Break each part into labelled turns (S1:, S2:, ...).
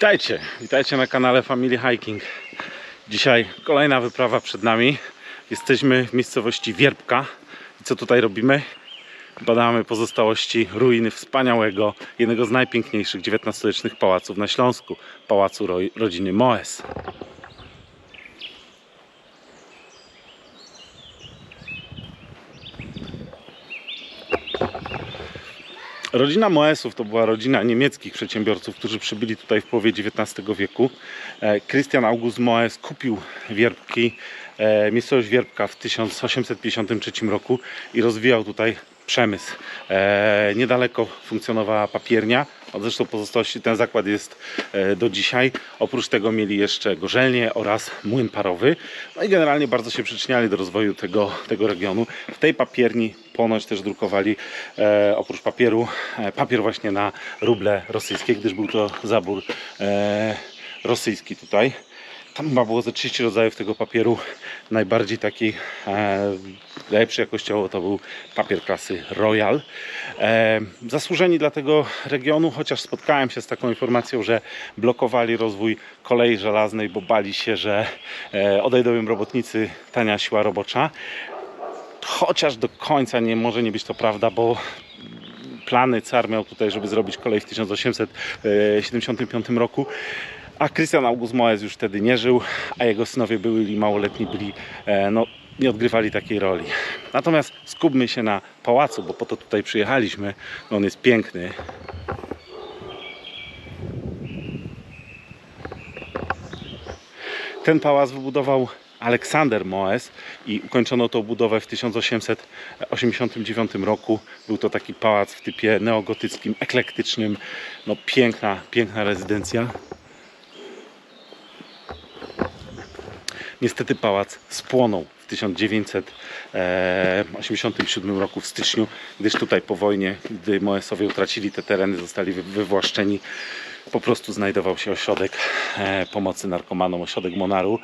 S1: Witajcie, witajcie na kanale Family Hiking. Dzisiaj kolejna wyprawa przed nami. Jesteśmy w miejscowości Wierbka. I co tutaj robimy? Badamy pozostałości ruiny wspaniałego, jednego z najpiękniejszych XIX-wiecznych pałaców na Śląsku, pałacu ro rodziny Moes. Rodzina Moesów to była rodzina niemieckich przedsiębiorców, którzy przybyli tutaj w połowie XIX wieku. E, Christian August Moes kupił Wierbki, e, miejscowość Wierbka w 1853 roku i rozwijał tutaj przemysł. E, niedaleko funkcjonowała papiernia, a zresztą pozostałości ten zakład jest e, do dzisiaj. Oprócz tego mieli jeszcze gorzelnię oraz młyn parowy. No i generalnie bardzo się przyczyniali do rozwoju tego, tego regionu. W tej papierni ponoć też drukowali e, oprócz papieru e, papier właśnie na ruble rosyjskie, gdyż był to zabór e, rosyjski tutaj. Tam chyba było ze 30 rodzajów tego papieru. Najbardziej taki e, lepszy jakościowo to był papier klasy Royal. E, zasłużeni dla tego regionu, chociaż spotkałem się z taką informacją, że blokowali rozwój kolei żelaznej, bo bali się, że e, odejdą im robotnicy, tania siła robocza. Chociaż do końca nie może nie być to prawda, bo plany car miał tutaj, żeby zrobić kolej w 1875 roku. A Christian August Moes już wtedy nie żył, a jego synowie byli małoletni, byli, e, no, nie odgrywali takiej roli. Natomiast skupmy się na pałacu, bo po to tutaj przyjechaliśmy. No, on jest piękny. Ten pałac wybudował Aleksander Moes i ukończono tą budowę w 1889 roku. Był to taki pałac w typie neogotyckim, eklektycznym. No piękna, piękna rezydencja. Niestety pałac spłonął w 1987 roku w styczniu, gdyż tutaj po wojnie, gdy Moesowie utracili te tereny, zostali wy- wywłaszczeni, po prostu znajdował się ośrodek e, pomocy narkomanom, ośrodek Monaru.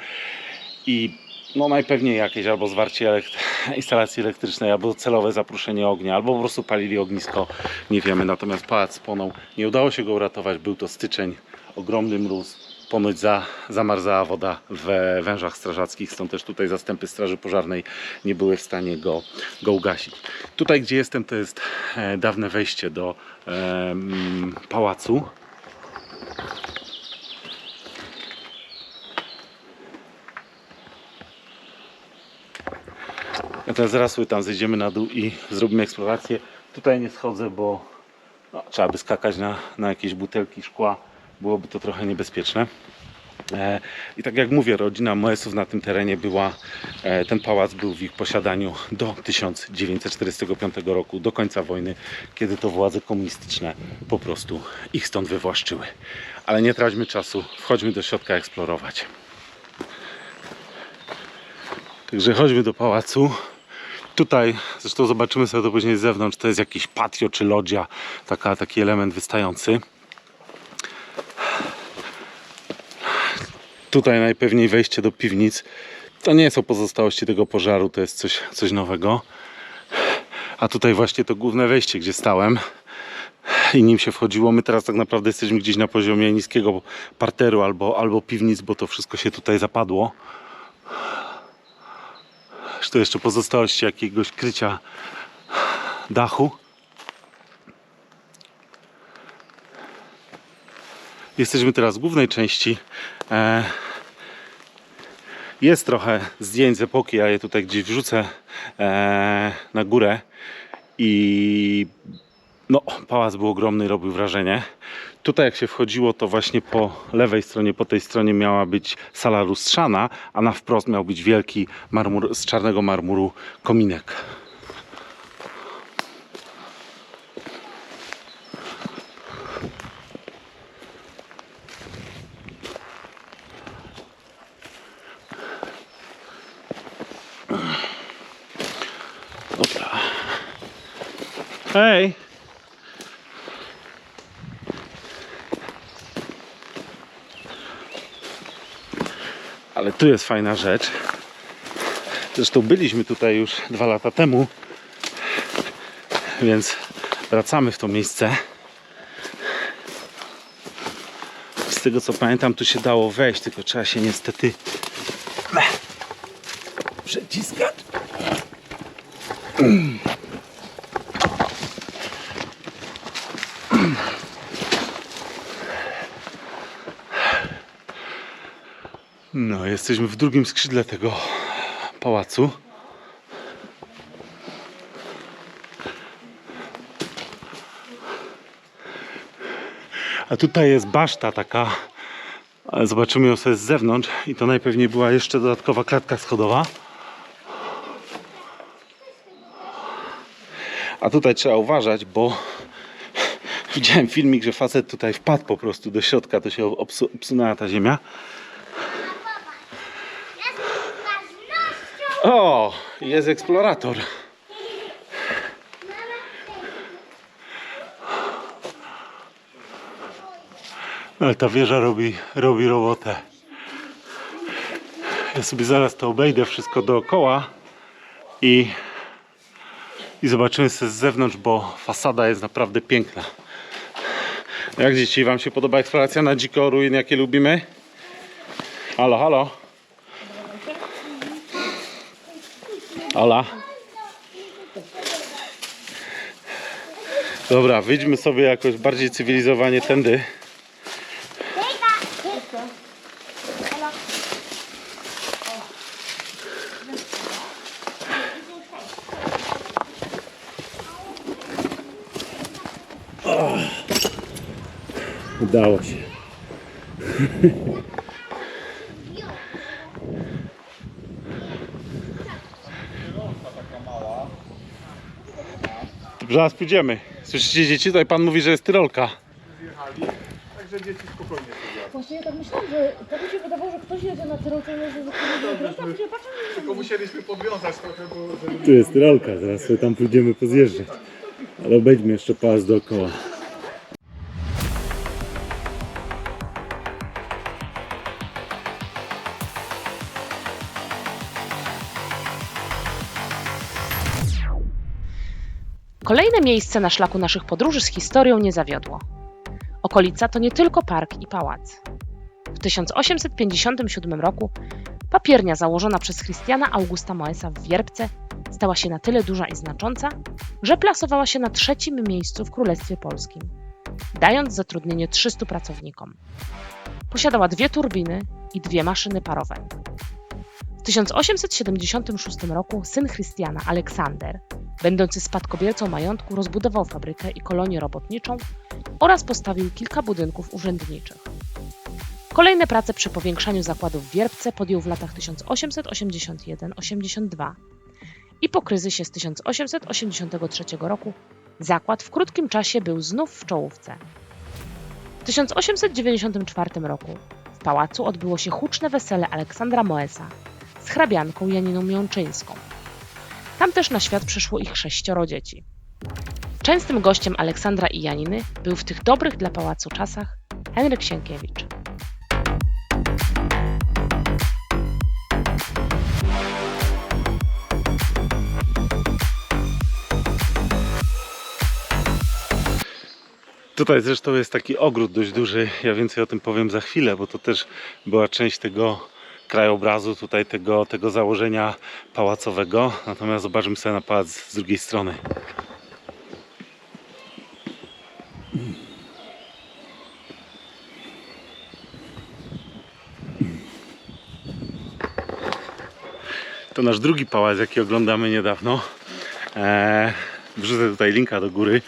S1: I no najpewniej jakieś albo zwarcie elekt- instalacji elektrycznej, albo celowe zapruszenie ognia, albo po prostu palili ognisko, nie wiemy. Natomiast pałac spłonął, nie udało się go uratować, był to styczeń, ogromny mróz, ponoć za, zamarzała woda w wężach strażackich, stąd też tutaj zastępy straży pożarnej nie były w stanie go, go ugasić. Tutaj gdzie jestem to jest e, dawne wejście do pałacu. Ja teraz tam zejdziemy na dół i zrobimy eksplorację. Tutaj nie schodzę, bo no, trzeba by skakać na, na jakieś butelki szkła. Byłoby to trochę niebezpieczne. E, I tak jak mówię, rodzina Moesów na tym terenie była, e, ten pałac był w ich posiadaniu do 1945 roku, do końca wojny, kiedy to władze komunistyczne po prostu ich stąd wywłaszczyły. Ale nie traćmy czasu, wchodźmy do środka eksplorować. Także chodźmy do pałacu. Tutaj, zresztą zobaczymy sobie to później z zewnątrz, to jest jakiś patio czy lodzia, taka, taki element wystający. Tutaj najpewniej wejście do piwnic. To nie są pozostałości tego pożaru, to jest coś, coś nowego. A tutaj właśnie to główne wejście, gdzie stałem i nim się wchodziło. My teraz tak naprawdę jesteśmy gdzieś na poziomie niskiego parteru albo, albo piwnic, bo to wszystko się tutaj zapadło. Czy to jeszcze pozostałości jakiegoś krycia dachu. Jesteśmy teraz w głównej części. E, jest trochę zdjęć z epoki, ja je tutaj gdzieś wrzucę e, na górę. I no, pałac był ogromny, robił wrażenie. Tutaj jak się wchodziło, to właśnie po lewej stronie, po tej stronie miała być sala lustrzana, a na wprost miał być wielki marmur, z czarnego marmuru kominek. Hej! Ale tu jest fajna rzecz. Zresztą byliśmy tutaj już dwa lata temu, więc wracamy w to miejsce. tego co pamiętam, tu się dało wejść, tylko trzeba się niestety przeciskać. No, jesteśmy w drugim skrzydle tego pałacu. A tutaj jest baszta taka. Zobaczymy ją sobie z zewnątrz i to najpewniej była jeszcze dodatkowa klatka schodowa. A tutaj trzeba uważać, bo widziałem filmik, że facet tutaj wpadł po prostu do środka, to się obsu- obsunęła ta ziemia. O, jest eksplorator. Ale ta wieża robi, robi robotę. Ja sobie zaraz to obejdę wszystko dookoła i, i zobaczymy sobie z zewnątrz, bo fasada jest naprawdę piękna. Jak dzieci, Wam się podoba eksploracja na dziko ruin, jakie lubimy? Halo, halo. Ola. Dobra, wyjdźmy sobie jakoś bardziej cywilizowanie tędy. Udało się. Zaraz pójdziemy. Słyszycie dzieci? Tutaj pan mówi, że jest tyrolka.
S2: Także dzieci spokojnie sobie.
S3: Właśnie ja tak myślałam, że to mi się wydawało, że ktoś jedzie na tyrolce, że wykonuje drogę, a później patrzę, że
S2: Tylko musieliśmy podwiązać trochę, bo żeby
S1: Tu jest tyrolka, zaraz sobie tam pójdziemy pozjeżdżać. Ale obejdźmy jeszcze pas dookoła.
S4: Kolejne miejsce na szlaku naszych podróży z historią nie zawiodło. Okolica to nie tylko park i pałac. W 1857 roku papiernia założona przez Christiana Augusta Moesa w Wierbce stała się na tyle duża i znacząca, że plasowała się na trzecim miejscu w Królestwie Polskim, dając zatrudnienie 300 pracownikom. Posiadała dwie turbiny i dwie maszyny parowe. W 1876 roku syn Christiana, Aleksander, będący spadkobiercą majątku, rozbudował fabrykę i kolonię robotniczą oraz postawił kilka budynków urzędniczych. Kolejne prace przy powiększaniu zakładów w Wierbce podjął w latach 1881-82 i po kryzysie z 1883 roku zakład w krótkim czasie był znów w czołówce. W 1894 roku w pałacu odbyło się huczne wesele Aleksandra Moesa z hrabianką Janiną Miączyńską. Tam też na świat przyszło ich sześcioro dzieci. Częstym gościem Aleksandra i Janiny był w tych dobrych dla pałacu czasach Henryk Sienkiewicz.
S1: Tutaj zresztą jest taki ogród dość duży. Ja więcej o tym powiem za chwilę, bo to też była część tego krajobrazu, tutaj tego, tego założenia pałacowego. Natomiast zobaczymy sobie na pałac z drugiej strony. To nasz drugi pałac, jaki oglądamy niedawno. Eee, wrzucę tutaj linka do góry.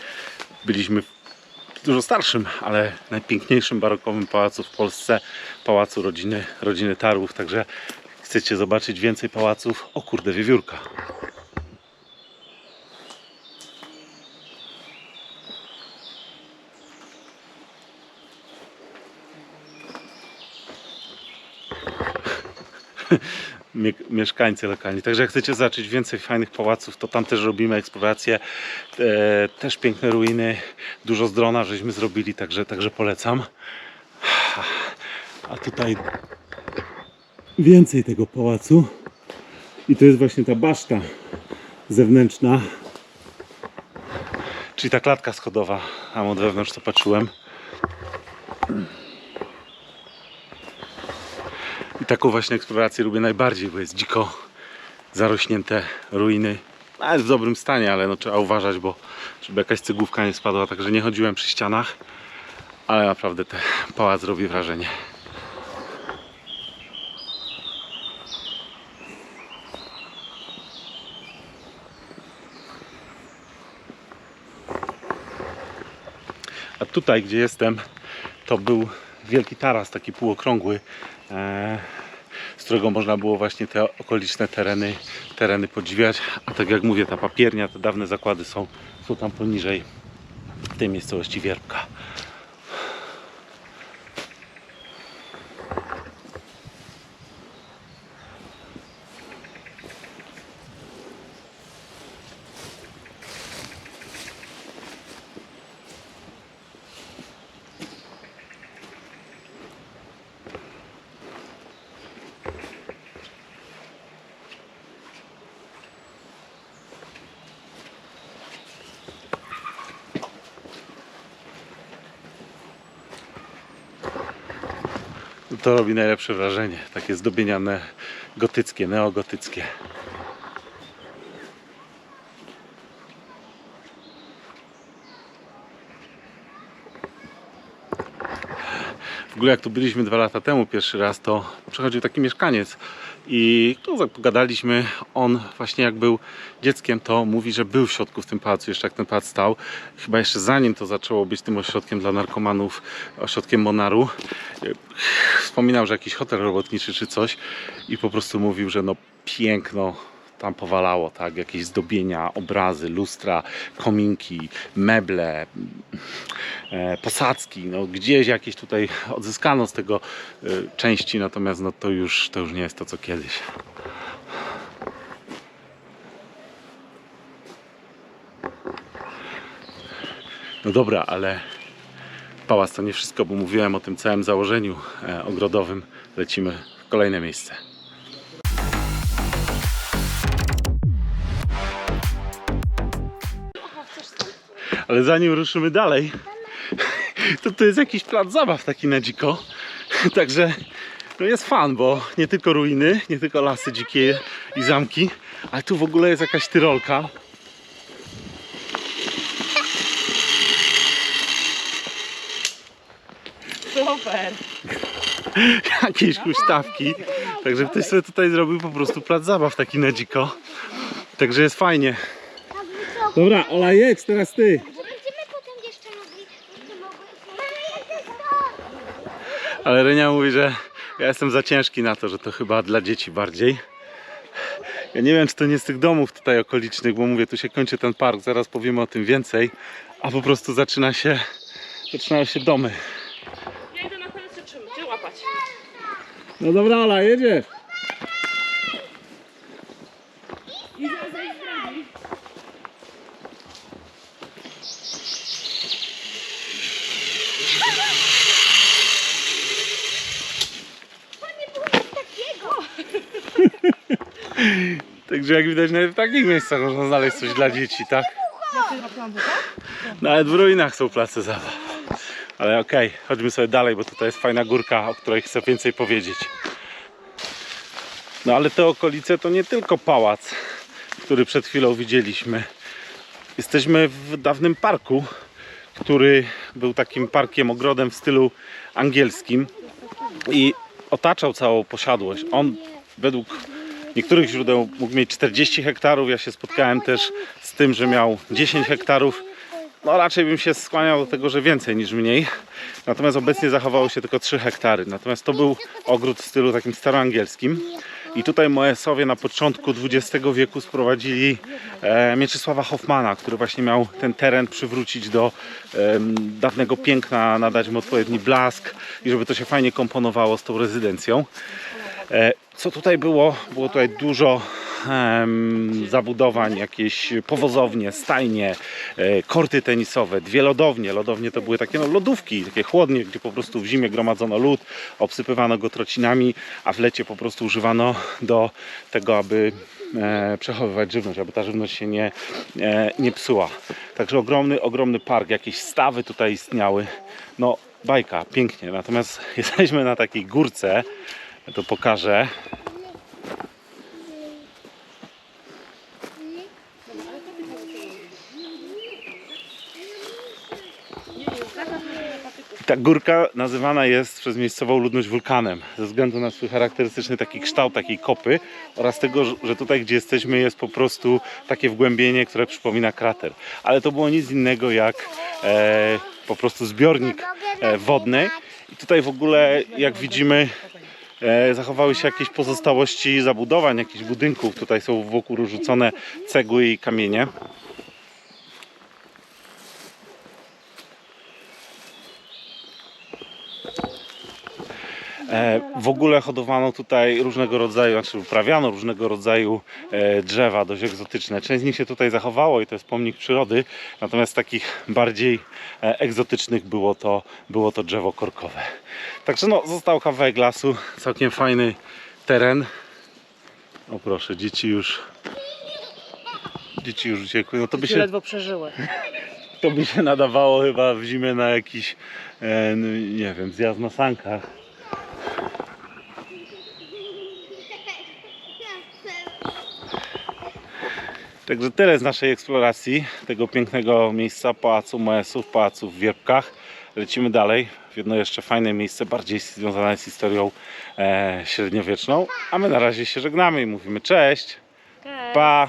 S1: Byliśmy w dużo starszym, ale najpiękniejszym barokowym pałacu w Polsce, pałacu rodziny, rodziny Tarłów. Także chcecie zobaczyć więcej pałaców? O kurde, wiewiórka. Mie- mieszkańcy lokalni. Także jak chcecie zobaczyć więcej fajnych pałaców, to tam też robimy eksplorację. E, też piękne ruiny, dużo z drona żeśmy zrobili, także, także polecam. A tutaj więcej tego pałacu. I to jest właśnie ta baszta zewnętrzna. Czyli ta klatka schodowa. Tam od wewnątrz to patrzyłem. Taką właśnie eksplorację lubię najbardziej, bo jest dziko zarośnięte ruiny. Nawet w dobrym stanie, ale no trzeba uważać, bo żeby jakaś cegłówka nie spadła, także nie chodziłem przy ścianach. Ale naprawdę ten pałac robi wrażenie. Tutaj, gdzie jestem, to był wielki taras, taki półokrągły, e, z którego można było właśnie te okoliczne tereny, tereny podziwiać. A tak jak mówię, ta papiernia, te dawne zakłady są, są tam poniżej w tej miejscowości Wierbka. To robi najlepsze wrażenie. Takie zdobienia ne- gotyckie, neogotyckie. W ogóle jak tu byliśmy dwa lata temu pierwszy raz, to przychodził taki mieszkaniec i tu pogadaliśmy. On właśnie jak był dzieckiem, to mówi, że był w środku w tym pałacu, jeszcze jak ten pałac stał. Chyba jeszcze zanim to zaczęło być tym ośrodkiem dla narkomanów, ośrodkiem Monaru. Wspominał, że jakiś hotel robotniczy czy coś i po prostu mówił, że no piękno tam powalało, tak? Jakieś zdobienia, obrazy, lustra, kominki, meble, e, posadzki, no gdzieś jakieś tutaj odzyskano z tego e, części, natomiast no to już, to już nie jest to co kiedyś. No dobra, ale pałac to nie wszystko, bo mówiłem o tym całym założeniu e, ogrodowym. Lecimy w kolejne miejsce. Ale zanim ruszymy dalej, to to jest jakiś plac zabaw taki na dziko. Także no jest fan, bo nie tylko ruiny, nie tylko lasy dzikie i zamki, ale tu w ogóle jest jakaś tyrolka. jakieś huśtawki. Także ktoś sobie tutaj zrobił po prostu plac zabaw taki na dziko. Także jest fajnie. Dobra, Ola jedź, teraz ty. Ale Renia mówi, że ja jestem za ciężki na to, że to chyba dla dzieci bardziej. Ja nie wiem, czy to nie z tych domów tutaj okolicznych, bo mówię, tu się kończy ten park, zaraz powiemy o tym więcej, a po prostu zaczyna się, zaczynają się domy.
S3: Ja idę na koniec trzymać, gdzie łapać?
S1: No dobra, Ola, jedziesz. Także jak widać, nawet w takich miejscach można znaleźć coś dla dzieci, tak? Nawet w ruinach są place zabaw. Ale okej, chodźmy sobie dalej, bo tutaj jest fajna górka, o której chcę więcej powiedzieć. No ale te okolice to nie tylko pałac, który przed chwilą widzieliśmy. Jesteśmy w dawnym parku, który był takim parkiem, ogrodem w stylu angielskim i otaczał całą posiadłość. On według niektórych źródeł mógł mieć 40 hektarów. Ja się spotkałem też z tym, że miał 10 hektarów. No raczej bym się skłaniał do tego, że więcej niż mniej. Natomiast obecnie zachowało się tylko 3 hektary. Natomiast to był ogród w stylu takim staroangielskim. I tutaj Moesowie na początku XX wieku sprowadzili e, Mieczysława Hoffmana, który właśnie miał ten teren przywrócić do em, dawnego piękna, nadać mu odpowiedni blask i żeby to się fajnie komponowało z tą rezydencją. E, Co tutaj było? Było tutaj dużo zabudowań, jakieś powozownie, stajnie, e, korty tenisowe, dwie lodownie. Lodownie to były takie no, lodówki, takie chłodnie, gdzie po prostu w zimie gromadzono lód, obsypywano go trocinami, a w lecie po prostu używano do tego, aby e, przechowywać żywność, aby ta żywność się nie, e, nie psuła. Także ogromny, ogromny park, jakieś stawy tutaj istniały. No bajka, pięknie. Natomiast jesteśmy na takiej górce, to pokażę. Ta górka nazywana jest przez miejscową ludność wulkanem ze względu na swój charakterystyczny taki kształt takiej kopy oraz tego, że tutaj gdzie jesteśmy jest po prostu takie wgłębienie, które przypomina krater. Ale to było nic innego jak e, po prostu zbiornik e, wodny i tutaj w ogóle jak widzimy e, zachowały się jakieś pozostałości zabudowań, jakichś budynków. Tutaj są wokół rzucone cegły i kamienie. W ogóle hodowano tutaj różnego rodzaju, znaczy uprawiano różnego rodzaju e, drzewa dość egzotyczne. Część z nich się tutaj zachowało i to jest pomnik przyrody, natomiast takich bardziej e, egzotycznych było to, było to drzewo korkowe. Także no, został kawałek lasu, całkiem fajny teren. O proszę, dzieci już dzieci już uciekły. No to by się,
S4: ledwo przeżyły.
S1: to by się nadawało chyba w zimę na jakiś, e, nie wiem, zjazd na sankach. Także tyle z naszej eksploracji tego pięknego miejsca Pałacu Moesów, Pałacu w Wierbkach. Lecimy dalej w jedno jeszcze fajne miejsce, bardziej związane z historią e, średniowieczną. A my na razie się żegnamy i mówimy cześć. Pa!